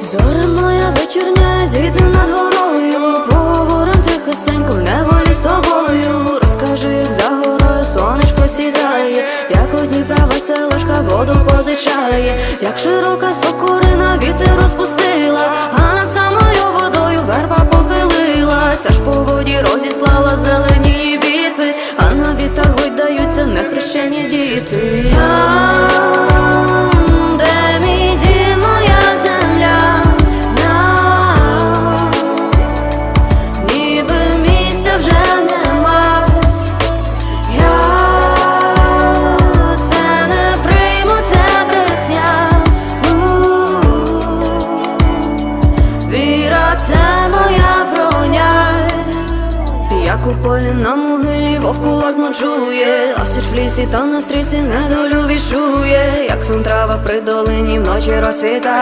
Зоре моя вечірня, зійди над горою, поговорим тихесенько, в неволі з тобою. Розкажи, як за горою сонечко сідає, як у Дніпра веселушка воду позичає, як широка сокорина вітер розпустила, а над самою водою верба похилилась, аж по воді розіслала зелені віти, а на вітах гойдаються нехрещені діти. Віра, це моя броня. Як у полі на могилі вовку лак ночує, а сич в лісі та на стріці недолю вішує, як сон трава при долині вночі розсвіта.